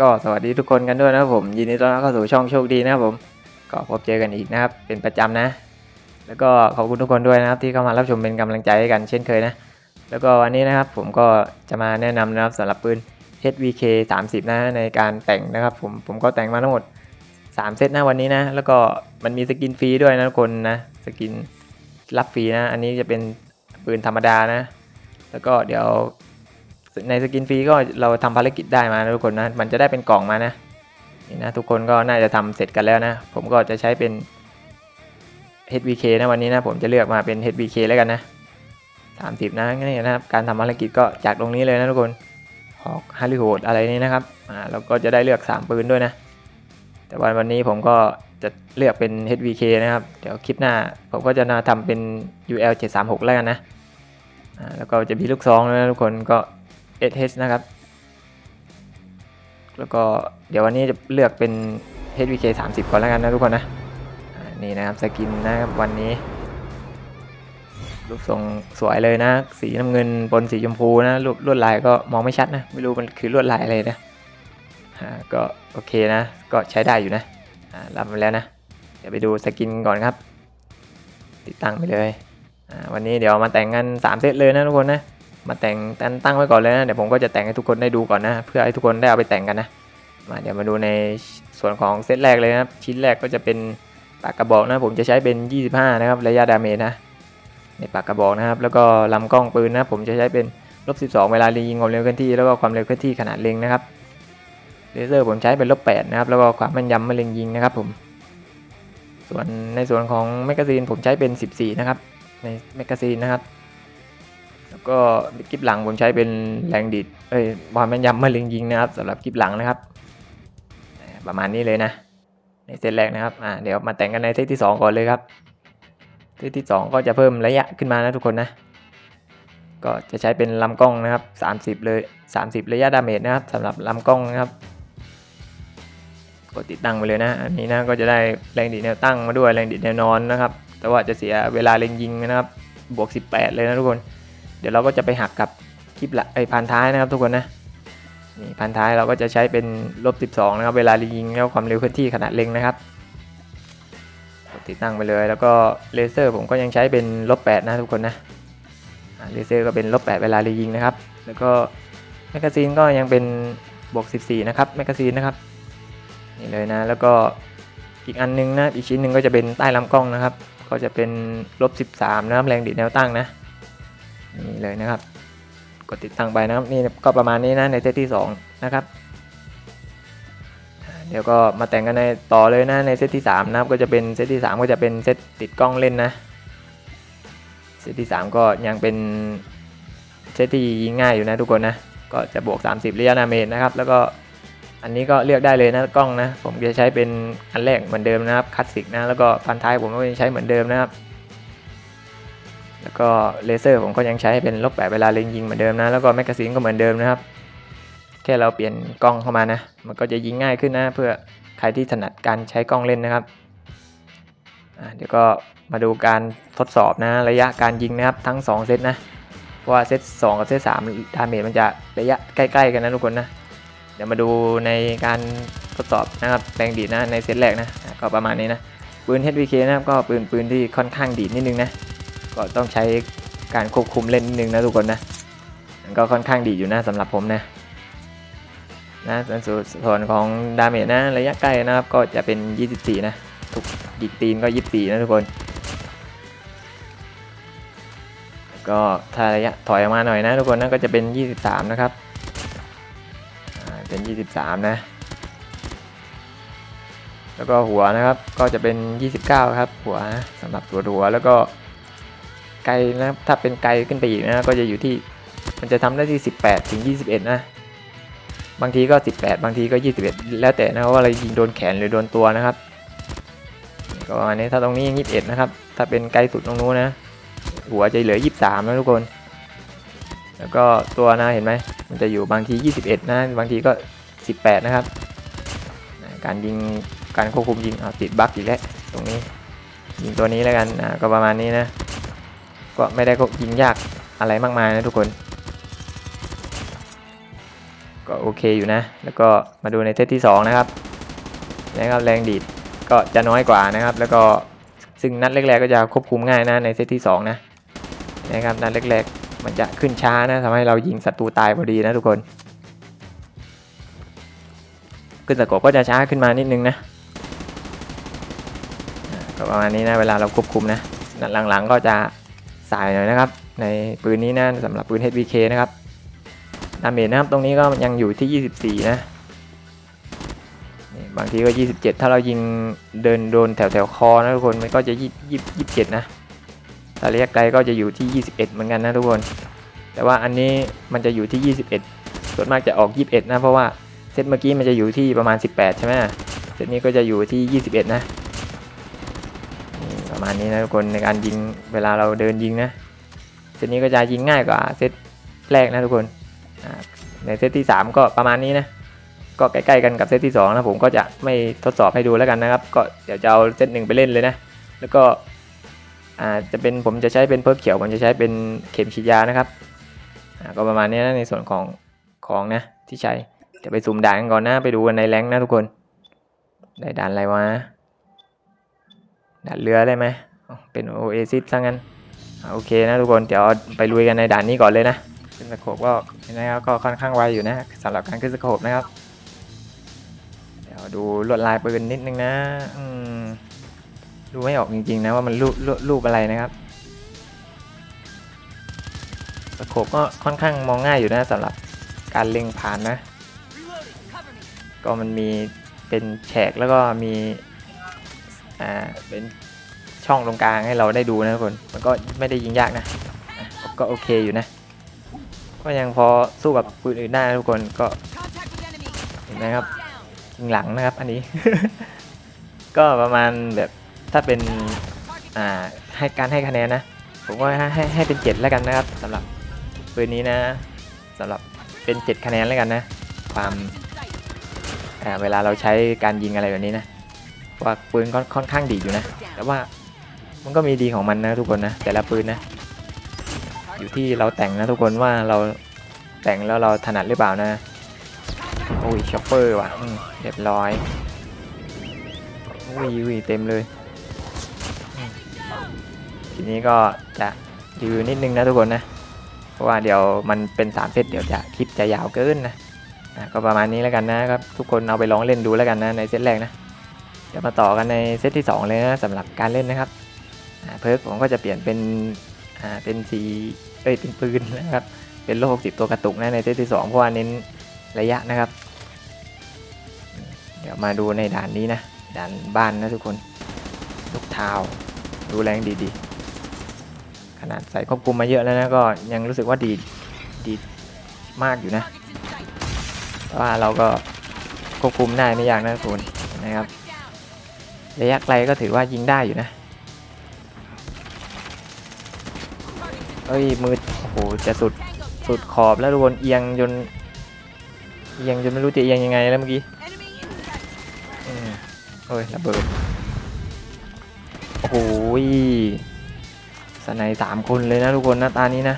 ก็สวัสดีทุกคนกันด้วยนะครับผม ยินดีต้อนรับเข้าสู่ช่องโชคดีนะครับผม ก็พบเจอกันอีกนะครับ เป็นประจำนะ แล้วก็ขอบคุณทุกคนด้วยนะครับ ที่เข้ามารับชมเป็นกำลังใจให้กันเช่นเคยนะ แล้วก็วันนี้นะครับผมก็จะมาแนะนำนะครับสำหรับปืน HVK 30 นะในการแต่งนะครับผมผมก็แต่งมาทั้งหมด 3 เซตนะวันนี้นะ แล้วก็มันมีสกินฟรีด้วยนะทุกคนนะสกินรับฟรีนะ อันนี้จะเป็นปืนธรรมดานะ แล้วก็เดี๋ยว ในสกินฟรีก็เราทำภารกิจได้มานะทุกคนนะ มันจะได้เป็นกล่องมานะนี่นะทุกคนก็น่าจะทำเสร็จกันแล้วนะ ผมก็จะใช้เป็น HVK นะวันนี้นะผมจะเลือกมาเป็น HVK แล้วกันนะ 30 นะนี่นะครับการทำภารกิจก็จากตรงนี้เลยนะทุกคนหอกฮาริโหดอะไรนี้นะครับอ่าเราก็จะได้เลือก 3 ปืนด้วยนะ แต่วันวันนี้ผมก็จะเลือกเป็น HVK นะครับ เดี๋ยวคลิปหน้าผมก็จะนาทำเป็น UL 736แล้วกันนะอ่าแล้วก็จะมีลูกซองด้วยนะทุกคนก็ SH นะครับ แล้วก็เดี๋ยววันนี้จะเลือกเป็น HVK 30 ก่อนแล้วกันนะทุกคนนะ นี่นะครับสกินนะครับวันนี้ รูปทรงสวยเลยนะ สีน้ำเงินบนสีชมพูนะลวดลวดลายก็มองไม่ชัดนะ ไม่รู้มันคือลวดลายอะไรนะก็โอเคนะ ก็ใช้ได้อยู่นะรับมาแล้วนะ เดี๋ยวไปดูสกินก่อนครับ ติดตั้งไปเลย วันนี้เดี๋ยวมาแต่งกัน 3 เซตเลยนะทุกคนนะ มาแต่งตั้งตั้งไว้ก่อนเลยนะ เดี๋ยวผมก็จะแต่งให้ทุกคนได้ดูก่อนนะ เพื่อให้ทุกคนได้เอาไปแต่งกันนะ มาเดี๋ยวมาดูในส่วนของเซตแรกเลยนะครับชิ้นแรกก็จะเป็นปากกระบอกนะ ผมจะใช้เป็น 25 นะครับระยะดาเมจนะ ในปากกระบอกนะครับ แล้วก็ลำกล้องปืนนะ ผมจะใช้เป็นลบ 12 เวลายิงความเร็วเคลื่อนที่ แล้วก็ความเร็วเคลื่อนที่ขนาดเล็งนะครับเลเซอร์ผมใช้เป็นลบ 8 นะครับ แล้วก็ความแม่นยำเมื่อเล็งยิงนะครับผม ส่วนในส่วนของแมกกาซีนผมใช้เป็น 14 นะครับ ในแมกกาซีนนะครับ แล้วก็กิบหลังผมใช้เป็นแรงดิดเอ้ยบอลแม่นยำเมื่อเล็งยิงนะครับสำหรับกิบหลังนะครับประมาณนี้เลยนะ ในเซตแรกนะครับอ่าเดี๋ยวมาแต่งกันในเซตที่สองก่อนเลยครับเซตที่สองก็จะเพิ่มระยะขึ้นมานะทุกคนนะ ก็จะใช้เป็นลำกล้องนะครับ 30 เลย 30 ระยะดาเมจนะครับสำหรับลำกล้องนะครับกดติดตั้งไปเลยนะ อันนี้นะก็จะได้แรงดิดแนวตั้งมาด้วยแรงดิดแนวนอนนะครับ แต่ว่าจะเสียเวลาเล็งยิงนะครับ บวก 18 เลยนะทุกคน เดี๋ยวเราก็จะไปหักกับคลิปละไอพันท้ายนะครับทุกคนนะนี่พันท้ายเราก็จะใช้เป็นลบ12นะครับเวลายิงแล้วความเร็วเคลื่อนที่ขนาดเล็งนะครับติดตั้งไปเลยแล้วก็เลเซอร์ผมก็ยังใช้เป็นลบ8นะทุกคนนะเลเซอร์ก็เป็นลบ8เวลายิงนะครับ แล้วก็แมกกาซีนก็ยังเป็นบวก14นะครับแมกกาซีนนะครับนี่เลยนะแล้วก็อีกอันนึงนะอีกชิ้นหนึ่งก็จะเป็นใต้ลำกล้องนะครับ ก็จะเป็นลบ13นะครับแรงดิดแนวตั้งนะ นี่เลยนะครับ กดติดตั้งไปนะครับนี่ก็ประมาณนี้นะในเซตที่ 2 นะครับ เดี๋ยวก็มาแต่งกันในต่อเลยนะในเซตที่ 3 นะครับ ก็จะเป็นเซตที่ 3 ก็จะเป็นเซตติดกล้องเล่นนะเซตที่ 3 ก็ยังเป็นเซตที่ง่ายอยู่นะทุกคนนะก็จะบวก 30ระยะนาเมตรนะครับ แล้วก็อันนี้ก็เลือกได้เลยนะกล้องนะ ผมจะใช้เป็นอันแรกเหมือนเดิมนะครับคลาสสิกนะแล้วก็ฟันท้ายผมก็ยังใช้เหมือนเดิมนะครับ แล้วก็เลเซอร์ผมก็ยังใช้เป็นลบแปดเวลาเล็งยิงเหมือนเดิมนะ แล้วก็แมกกาซีนก็เหมือนเดิมนะครับ แค่เราเปลี่ยนกล้องเข้ามานะ มันก็จะยิงง่ายขึ้นนะ เพื่อใครที่ถนัดการใช้กล้องเล่นนะครับเดี๋ยวก็มาดูการทดสอบนะระยะการยิงนะครับทั้ง 2 เซตนะเพราะว่าเซต2กับเซต3ดาเมจมันจะระยะใกล้ๆกันนะทุกคนนะ เดี๋ยวมาดูในการทดสอบนะครับแรงดีดนะในเซตแรกนะอะก็ประมาณนี้นะปืน HVK นะครับก็ปืนปืนที่ค่อนข้างดีดนิดนึงนะ ก็ต้องใช้การควบคุมเล่นนิดนึงนะทุกคนนะมันก็ค่อนข้างดีอยู่นะสำหรับผมนะนะส่วนส่วนของดาเมจนะระยะใกล้นะครับก็จะเป็น 24 นะ ทุกยิงตีนก็ 24 นะทุกคนก็ถ้าระยะถอยออกมาหน่อยนะทุกคนนะก็จะเป็น 23 นะครับเป็น 23 นะ แล้วก็หัวนะครับก็จะเป็น 29 ครับ หัวนะสำหรับตัวหัวแล้วก็ ไกลนะถ้าเป็นไกลขึ้นไปอีกนะก็จะอยู่ที่มันจะทำได้ที่ 18 ถึง 21 นะ บางทีก็ 18 บางทีก็ 21 แล้วแต่นะว่าเรายิงโดนแขนหรือโดนตัวนะครับก็อันนี้ถ้าตรงนี้ยัง21 นะครับ ถ้าเป็นไกลสุดตรงนู้นนะ หัวจะเหลือ 23 นะทุกคน แล้วก็ตัวนะเห็นไหมมันจะอยู่บางที 21 นะ บางทีก็ 18 นะครับ การยิงการควบคุมยิงเอาติดบั๊กอีกแล้วตรงนี้ยิงตัวนี้แล้วกันก็ประมาณนี้นะ ก็ไม่ได้ก็ยิงยากอะไรมากมายนะทุกคน ก็โอเคอยู่นะ แล้วก็มาดูในเซตที่สองนะครับนะครับแรงดีดก็จะน้อยกว่านะครับ แล้วก็ซึ่งนัดแรกๆก็จะควบคุมง่ายนะในเซตที่สองนะนะครับนัดแรกๆมันจะขึ้นช้านะทำให้เรายิงศัตรูตายพอดีนะทุกคน ขึ้นสะกบก็จะช้าขึ้นมานิดนึงนะก็ประมาณนี้นะเวลาเราควบคุมนะนัดหลังๆก็จะ สายหน่อยนะครับ ในปืนนี้นะสำหรับปืน HVK นะครับดาเมจนะครับตรงนี้ก็ยังอยู่ที่ 24 นะนี่บางทีก็ 27 ถ้าเรายิงเดินโดนแถวแถวคอนะทุกคนมันก็จะ20 27นะแต่ระยะไกลก็จะอยู่ที่ 21 เหมือนกันนะทุกคน แต่ว่าอันนี้มันจะอยู่ที่ 21 ส่วนมากจะออก 21 นะ เพราะว่าเซตเมื่อกี้มันจะอยู่ที่ประมาณ 18 ใช่ไหมเซตนี้ก็จะอยู่ที่ 21 นะ ประมาณนี้นะทุกคนในการยิงเวลาเราเดินยิงนะเซตนี้ก็จะยิงง่ายกว่าเซตแรกนะทุกคนในเซตที่ 3 ก็ประมาณนี้นะก็ใกล้ๆกันกับเซตที่2นะผมก็จะไม่ทดสอบให้ดูแล้วกันนะครับ ก็เดี๋ยวจะเอาเซตหนึ่งไปเล่นเลยนะ แล้วก็จะเป็นผมจะใช้เป็นเพิร์กเขียวผมจะใช้เป็นเข็มฉีดยานะครับก็ประมาณนี้นะในส่วนของของนะที่ใช้เดี๋ยวไปซูมด่านกันก่อนนะไปดูกันในแรงนะทุกคนได้ด่านอะไรวะ ด่านเรือได้ไหมเป็นโอเอซิสซะงั้นโอเคนะทุกคนเดี๋ยวไปลุยกันในด่านนี้ก่อนเลยนะขึ้นสโคปก็นะครับก็ค่อนข้างไวอยู่นะสำหรับการขึ้นสโคปนะครับ เดี๋ยวดูลวดลายปืนนิดนึงนะดูไม่ออกจริงๆนะว่ามันรูปรูปรูปอะไรนะครับสโคปก็ค่อนข้างมองง่ายอยู่นะสำหรับการเล็งผ่านนะ ก็มันมีเป็นแฉกแล้วก็มี อ่าเป็นช่องตรงกลางให้เราได้ดูนะทุกคน มันก็ไม่ได้ยิงยากนะ ก็โอเคอยู่นะ ก็ยังพอสู้กับปืนอื่นได้ทุกคนก็เห็นไหมครับยิงหลังนะครับ อันนี้ ก็ประมาณแบบถ้าเป็นอ่าให้การให้คะแนนนะ ผมก็ให้ให้ให้เป็นเจ็ดแล้วกันนะครับสำหรับปืนนี้นะสำหรับเป็นเจ็ดคะแนนแล้วกันนะ ความอ่าเวลาเราใช้การยิงอะไรแบบนี้นะ ว่าปืนก็ค่อนข้างดีอยู่นะ แต่ว่ามันก็มีดีของมันนะทุกคนนะ แต่ละปืนนะ อยู่ที่เราแต่งนะทุกคนว่าเราแต่งแล้วเราถนัดหรือเปล่านะ โอ้ยช็อปเปอร์ว่ะเรียบร้อยอุ้ยอุ้ยเต็มเลย ทีนี้ก็จะยืนนิดนึงนะทุกคนนะ เพราะว่าเดี๋ยวมันเป็น3เซตเดี๋ยวจะคลิปจะยาวเกินนะก็ประมาณนี้แล้วกันนะครับ ทุกคนเอาไปลองเล่นดูแล้วกันนะในเซตแรกนะ เดี๋ยวมาต่อกันในเซตที่ 2 เลยนะสำหรับการเล่นนะครับเพิร์กผมก็จะเปลี่ยนเป็นเป็นสีเอ้ยเป็นปืนนะครับ เป็นโลก60ตัวกระตุกนะในเซตที่ 2 เพราะว่าเน้นระยะนะครับ เดี๋ยวมาดูในด่านนี้นะ ด่านบ้านนะทุกคนลูกเท้าดูแรงดีๆ ขนาดใส่ควบคุมมาเยอะแล้วนะก็ยังรู้สึกว่าดีดีมากอยู่นะเพราะว่าเราก็ควบคุมได้ไม่ยากนะทุกคนนะครับ ระยะไกลก็ถือว่ายิงได้อยู่นะ เอ้ยมืดโอ้โหจะสุดสุดขอบแล้วทุกคนเอียงจนเอียงจนไม่รู้จะเอียงยังไงแล้วเมื่อกี้อเฮ้ยระเบิด โอ้โหสไนสามคนเลยนะทุกคนหน้าตานี้นะ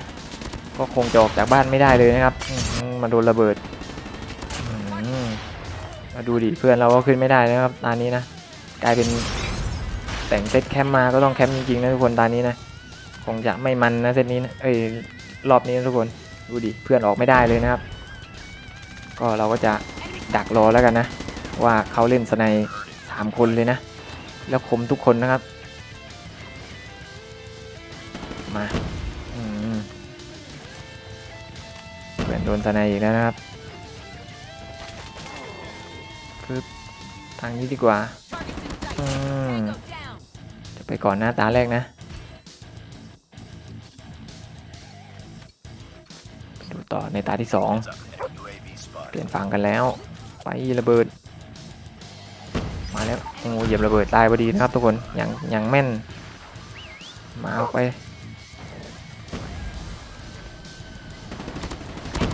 ก็คงจะออกจากบ้านไม่ได้เลยนะครับ มาโดนระเบิดมมาดูดิเพื่อนเราก็ขึ้นไม่ได้นะครับตานี้นะ กลายเป็นแต่งเซตแคมป์มาก็ต้องแคมป์จริงๆนะทุกคนตานี้นะคงจะไม่มันนะเซตนี้นะเอ้ยรอบนี้นะทุกคนดูดิเพื่อนออกไม่ได้เลยนะครับ ก็เราก็จะดักรอแล้วกันนะ ว่าเขาเล่นสไนด์สามคนเลยนะ แล้วคมทุกคนนะครับ มาอืมเพื่อนโดนสไนด์อีกแล้วนะครับปึ๊บทางนี้ดีกว่า ไปก่อนหน้าตาแรกนะดูต่อในตาที่สองเปลี่ยนฝั่งกันแล้ว ไประเบิด มาแล้วโอ้เหยียบระเบิดตายพอดีนะครับทุกคนอย่างอย่างแม่น มาเอาไป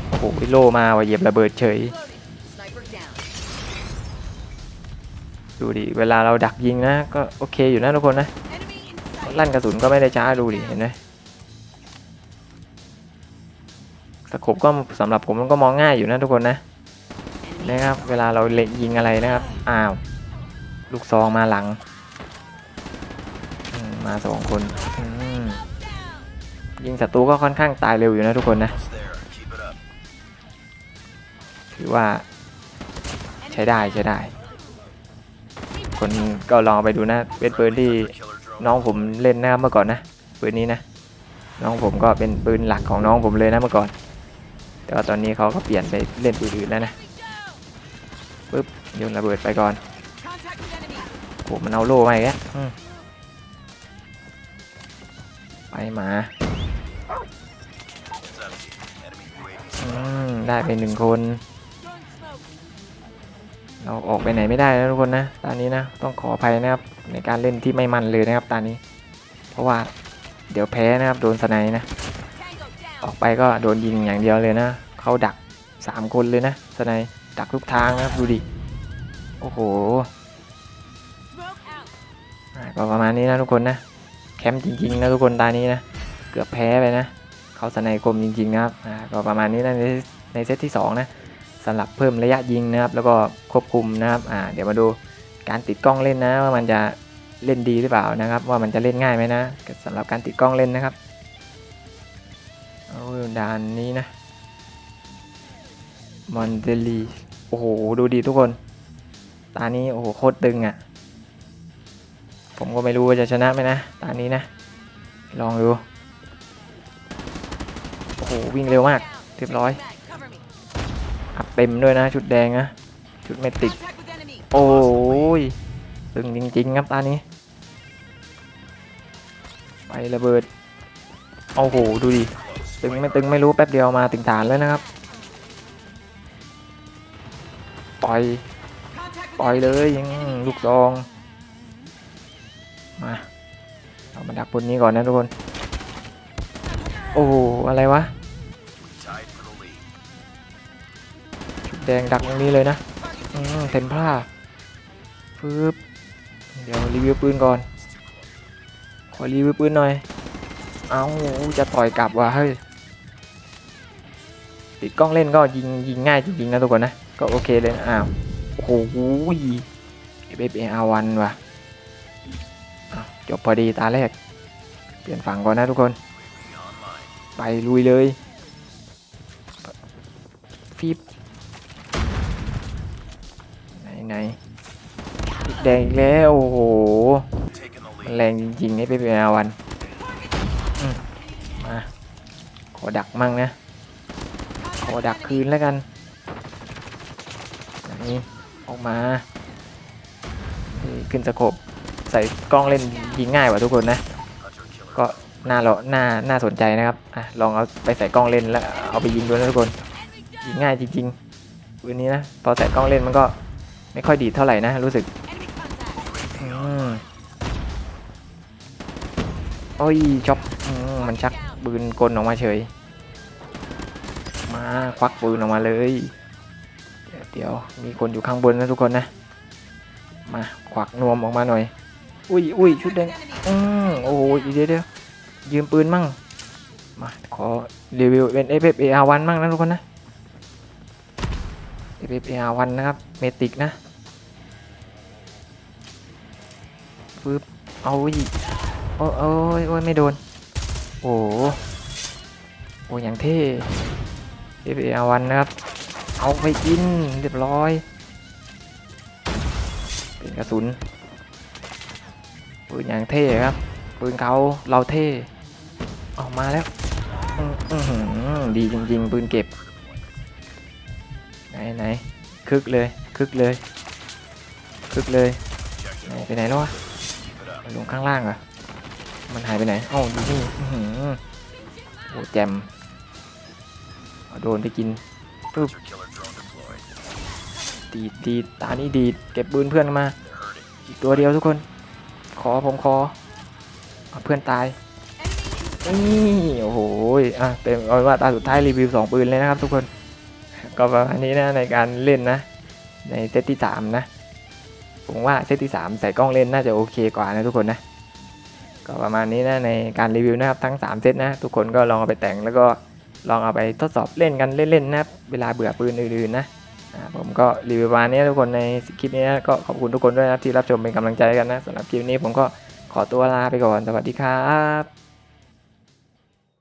โอ้โหโลมาว่ะเหยียบระเบิดเฉย ดูดิ เวลาเราดักยิงนะ ก็โอเคอยู่นะทุกคนนะลั่นกระสุนก็ไม่ได้ช้าดูดิ เห็นไหมสโคปก็สำหรับผมมันก็มองง่ายอยู่นะทุกคนนะนะครับ เวลาเราเล็งยิงอะไรนะครับ อ้าว ลูกซองมาหลัง มาสองคนยิงศัตรูก็ค่อนข้างตายเร็วอยู่นะทุกคนนะ ถือว่าใช้ได้ใช้ได้ คนก็ลองไปดูนะเป็นปืนที่น้องผมเล่นนะครับเมื่อก่อนนะปืนนี้นะน้องผมก็เป็นปืนหลักของน้องผมเลยนะเมื่อก่อน แต่ว่าตอนนี้เขาก็เปลี่ยนไปเล่นปืนอื่นแล้วนะปึ๊บโยนระเบิดไปก่อนโอ้มันเอาโล่มาอีกแล้วไปหมาอืมได้ไปหนึ่งคน เราออกไปไหนไม่ได้นะทุกคนนะตอนนี้นะต้องขออภัยนะครับในการเล่นที่ไม่มันเลยนะครับตอนนี้ เพราะว่าเดี๋ยวแพ้นะครับโดนสไนด์นะ ออกไปก็โดนยิงอย่างเดียวเลยนะเขาดัก 3 คนเลยนะสไนด์ดักทุกทางนะครับดูดิโอ้โหก็ประมาณนี้นะทุกคนนะแคมป์จริงๆนะทุกคนตานี้นะเกือบแพ้ไปนะเขาสไนด์คมจริงๆนะครับก็ประมาณนี้นะในในเซตที่2นะ สำหรับเพิ่มระยะยิงนะครับ แล้วก็ควบคุมนะครับอ่าเดี๋ยวมาดูการติดกล้องเล่นนะว่ามันจะเล่นดีหรือเปล่านะครับ ว่ามันจะเล่นง่ายไหมนะสำหรับการติดกล้องเล่นนะครับเอาด่านนี้นะมอนเดลีโอ้โหดูดีทุกคน ตานี้โอ้โหโคตรตึงอะ่ะ ผมก็ไม่รู้ว่าจะชนะไหมนะตานี้นะ ลองดู โอ้โหวิ่งเร็วมากเรียบร้อย Mag, cover me. อัพ เต็มด้วยนะชุดแดงนะชุดเมติก Contact with enemy. โอ้ยตึงจริง ๆ ครับตานี้ ไประเบิดโอ้โหดูดิตึงไม่ตึงไม่รู้แป๊บเดียวมาถึงฐานแล้วนะครับ ปล่อย Contact with ปล่อย enemy. เลยยังลูกซอง มาเรามาดักบนนี้ก่อนนะทุกคน โอ้โหอะไรวะ แดงดักตรงนี้เลยนะเทมพลาปึ๊บเดี๋ยวรีวิวปืนก่อน ขอรีวิวปืนหน่อย เอาจะต่อยกลับว่ะเฮ้ยติดกล้องเล่นก็ยิงยิงง่ายจริงๆนะทุกคนนะ ก็โอเคเลยนะอ้าวโอ้โหเอฟเออาวันว่ะจบพอดีตาแรก เปลี่ยนฝั่งก่อนนะทุกคน ไปลุยเลยฟิบ ไหนไหนติดแดงอีกแล้วโอ้โหแรงจริงๆนี่เป็นอาวันอืมาขอดักมั่งนะ ขอดักคืนแล้วกันนี่ออกมาขึ้นสะโคปใส่กล้องเล่นยิงง่ายกว่าทุกคนนะ ก็น่าเราน่าน่าสนใจนะครับอะลองเอาไปใส่กล้องเล่นแล้วเอาไปยิงดูนะทุกคนยิงง่ายจริงๆปืนนี้นะพอใส่กล้องเล่นมันก็ ไม่ค่อยดีเท่าไหร่นะ รู้สึกโอ้ยช็อปมันชักปืนกลออกมาเฉย มาควักปืนออกมาเลยเดี๋ยวเดี๋ยวมีคนอยู่ข้างบนนะทุกคนนะ มาควักนวมออกมาหน่อย อุ้ยอุ้ยชุดแดงอืมโอ้โหเดี๋ยวเดี๋ยวยืมปืนมั่ง มาขอรีวิวเป็น f f a r 1มั่งนะทุกคนนะ f f a r 1นะครับ เมติกนะ ปึ๊บเอาอีกโอ้โอ้ยโอ้ยไม่โดน โอ้โหอ้ยอย่างเท่ f f a r 1นนะครับ เอาไปกินเรียบร้อยเป็นกระสุนปืนอย่างเท่ครับปืนเขาเราเท่ออกมาแล้วดีจริงๆปืนเก็บ ไหนไหนคึกเลยคึกเลย คึกเลย ไปไหนแล้ววะ ลงข้างล่างเหรอมันหายไปไหนเอ้าอยู่นี่อื้อหือโอ้แจมโดนไปกิน Hunter killer drone deployed. ดีดดีดตานี้ดีดเก็บปืนเพื่อนมา อีกตัวเดียวทุกคน ขอผมขอเพื่อนตายนี่โอ้โหอะเป็นเอาว่าตาสุดท้ายรีวิวสองปืนเลยนะครับทุกคน ก็ประมาณนี้นะในการเล่นนะ ในเซตที่สามนะ ผมว่าเซตที่สามใส่กล้องเล่นน่าจะโอเคกว่านะทุกคนนะ ก็ประมาณนี้นะในการรีวิวนะครับทั้ง 3 เซตนะ ทุกคนก็ลองเอาไปแต่งแล้วก็ลองเอาไปทดสอบเล่นกันเล่นๆนะเวลาเบื่อปืนอื่นๆนะผมก็รีวิวประมาณนี้ทุกคนในคลิปนี้นะก็ขอบคุณทุกคนด้วยนะที่รับชมเป็นกำลังใจกันนะสำหรับคลิปนี้ผมก็ขอตัวลาไปก่อนสวัสดีครับ